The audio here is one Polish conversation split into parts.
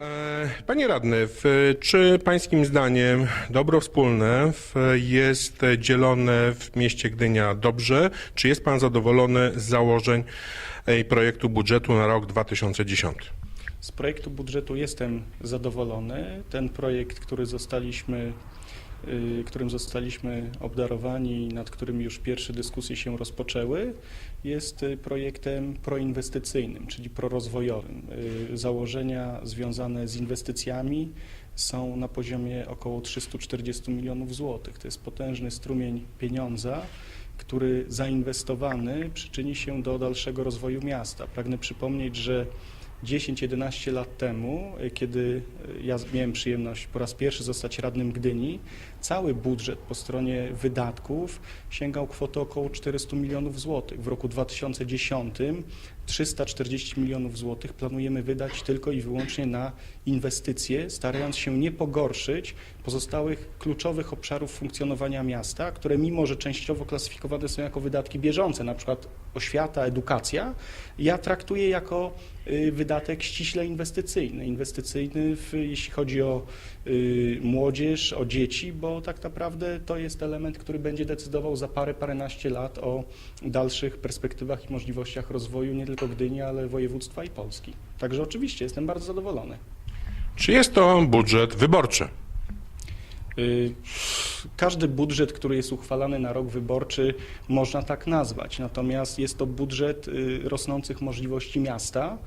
E, Panie radny, czy pańskim zdaniem dobro wspólne jest dzielone w mieście Gdynia dobrze? Czy jest pan zadowolony z założeń e, projektu budżetu na rok 2010? Z projektu budżetu jestem zadowolony. Ten projekt, który zostaliśmy, którym zostaliśmy obdarowani, nad którym już pierwsze dyskusje się rozpoczęły, jest y, projektem proinwestycyjnym, czyli prorozwojowym. Y, Założenia związane z inwestycjami są na poziomie około 340 milionów złotych. To jest potężny strumień pieniądza, który zainwestowany przyczyni się do dalszego rozwoju miasta. Pragnę przypomnieć, że 10-11 lat temu, y, kiedy y, ja miałem przyjemność po raz pierwszy zostać radnym Gdyni, cały budżet po stronie wydatków sięgał kwoty około 400 milionów złotych. W roku 2010 340 milionów złotych planujemy wydać tylko i wyłącznie na inwestycje, starając się nie pogorszyć pozostałych kluczowych obszarów funkcjonowania miasta, które mimo, że częściowo klasyfikowane są jako wydatki bieżące, na przykład oświata, edukacja, ja traktuję jako y, wydatek ściśle inwestycyjny. Inwestycyjny, w, jeśli chodzi o y, młodzież, o dzieci, bo tak naprawdę to jest element, który będzie decydował za parę, paręnaście lat o dalszych perspektywach i możliwościach rozwoju nie tylko Gdyni, ale województwa i Polski. Także oczywiście jestem bardzo zadowolony. Czy jest to budżet wyborczy? Y, Każdy budżet, który jest uchwalany na rok wyborczy, można tak nazwać. Natomiast jest to budżet y, rosnących możliwości miasta.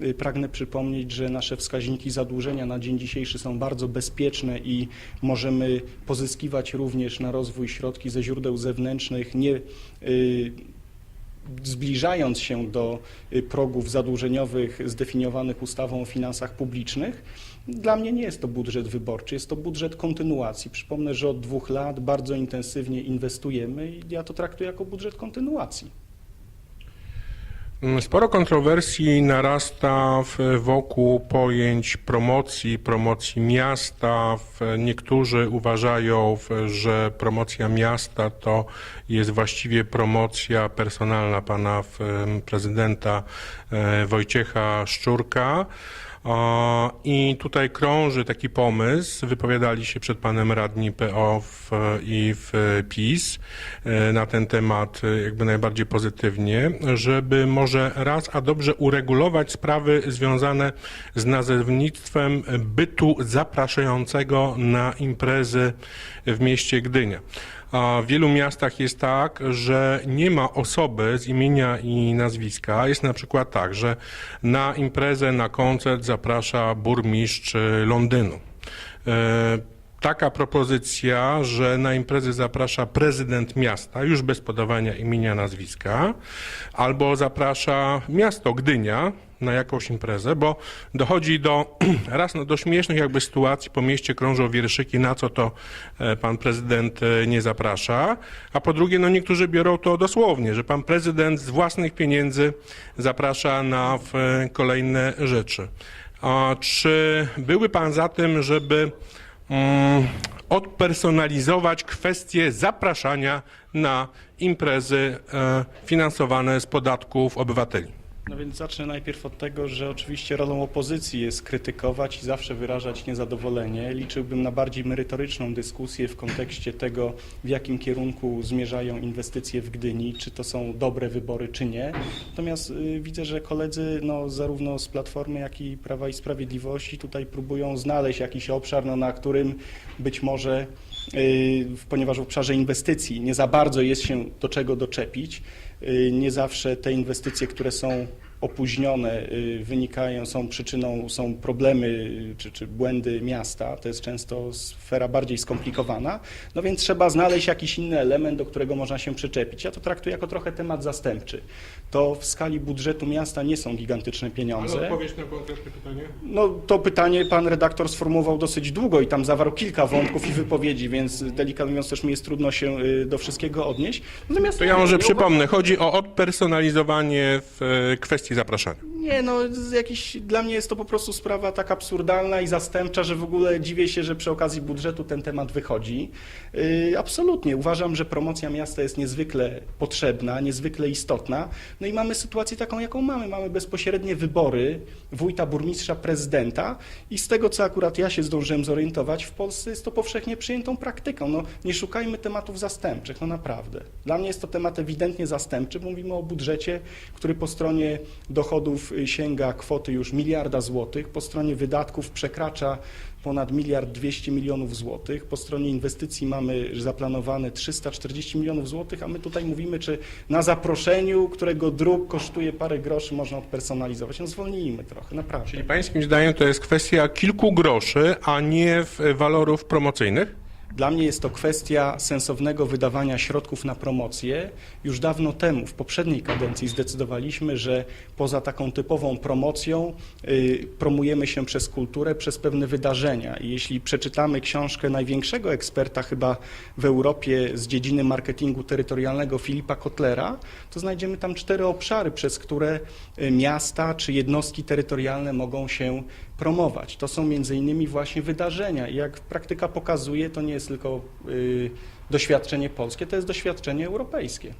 Y, Pragnę przypomnieć, że nasze wskaźniki zadłużenia na dzień dzisiejszy są bardzo bezpieczne i możemy pozyskiwać również na rozwój środki ze źródeł zewnętrznych, nie zbliżając się do y, progów zadłużeniowych zdefiniowanych ustawą o finansach publicznych. Dla mnie nie jest to budżet wyborczy, jest to budżet kontynuacji. Przypomnę, że od dwóch lat bardzo intensywnie inwestujemy i ja to traktuję jako budżet kontynuacji. Sporo kontrowersji narasta wokół pojęć promocji, promocji miasta. Niektórzy uważają, że promocja miasta to jest właściwie promocja personalna pana prezydenta e, Wojciecha Szczurka. I tutaj krąży taki pomysł, wypowiadali się przed panem radni PO w, i w PiS e, na ten temat e, jakby najbardziej pozytywnie, żeby może raz a dobrze uregulować sprawy związane z nazewnictwem bytu zapraszającego na imprezy w mieście Gdynia. W wielu miastach jest tak, że nie ma osoby z imienia i nazwiska. Jest na przykład tak, że na imprezę, na koncert zaprasza burmistrz e, Londynu. Taka propozycja, że na imprezę zaprasza prezydent miasta, już bez podawania imienia, nazwiska, albo zaprasza miasto Gdynia na jakąś imprezę, bo dochodzi do raz no, do śmiesznych jakby sytuacji, po mieście krążą wierszyki, na co to e, pan prezydent e, nie zaprasza, a po drugie, no niektórzy biorą to dosłownie, że pan prezydent z własnych pieniędzy zaprasza na e, kolejne rzeczy. A czy były pan za tym, żeby mm, odpersonalizować kwestię zapraszania na imprezy e, finansowane z podatków obywateli? No więc zacznę najpierw od tego, że oczywiście rolą opozycji jest krytykować i zawsze wyrażać niezadowolenie. Liczyłbym na bardziej merytoryczną dyskusję w kontekście tego, w jakim kierunku zmierzają inwestycje w Gdyni, czy to są dobre wybory, czy nie. Natomiast y, widzę, że koledzy no, zarówno z Platformy, jak i Prawa i Sprawiedliwości tutaj próbują znaleźć jakiś obszar, no, na którym być może y, ponieważ w obszarze inwestycji nie za bardzo jest się do czego doczepić. Y, Nie zawsze te inwestycje, które są opóźnione, y, wynikają, są przyczyną, są problemy y, czy, czy błędy miasta. To jest często sfera bardziej skomplikowana. No więc trzeba znaleźć jakiś inny element, do którego można się przyczepić. Ja to traktuję jako trochę temat zastępczy. To w skali budżetu miasta nie są gigantyczne pieniądze. odpowiedź na konkretne pytanie? No to pytanie pan redaktor sformułował dosyć długo i tam zawarł kilka wątków i wypowiedzi, więc delikatnie mówiąc też mi jest trudno się y, do wszystkiego odnieść. Natomiast To ja może przypomnę, chodzi o odpersonalizowanie w e, kwestii zapraszania. Nie, no jakiś, dla mnie jest to po prostu sprawa tak absurdalna i zastępcza, że w ogóle dziwię się, że przy okazji budżetu ten temat wychodzi. Yy, absolutnie, uważam, że promocja miasta jest niezwykle potrzebna, niezwykle istotna. No i mamy sytuację taką, jaką mamy. Mamy bezpośrednie wybory wójta, burmistrza, prezydenta i z tego, co akurat ja się zdążyłem zorientować, w Polsce jest to powszechnie przyjętą praktyką. No, nie szukajmy tematów zastępczych, no naprawdę. Dla mnie jest to temat ewidentnie zastępczy. Mówimy o budżecie, który po stronie dochodów sięga kwoty już miliarda złotych, po stronie wydatków przekracza ponad miliard 200 milionów złotych, po stronie inwestycji mamy zaplanowane 340 milionów złotych, a my tutaj mówimy, czy na zaproszeniu, którego druk kosztuje parę groszy, można odpersonalizować. No zwolnijmy trochę, naprawdę. Czyli pańskim zdaniem to jest kwestia kilku groszy, a nie walorów promocyjnych? Dla mnie jest to kwestia sensownego wydawania środków na promocję. Już dawno temu, w poprzedniej kadencji, zdecydowaliśmy, że poza taką typową promocją y, promujemy się przez kulturę, przez pewne wydarzenia. I jeśli przeczytamy książkę największego eksperta chyba w Europie z dziedziny marketingu terytorialnego Filipa Kotlera, to znajdziemy tam cztery obszary, przez które y, miasta czy jednostki terytorialne mogą się promować. To są między innymi właśnie wydarzenia i jak praktyka pokazuje, to nie jest tylko y, doświadczenie polskie, to jest doświadczenie europejskie.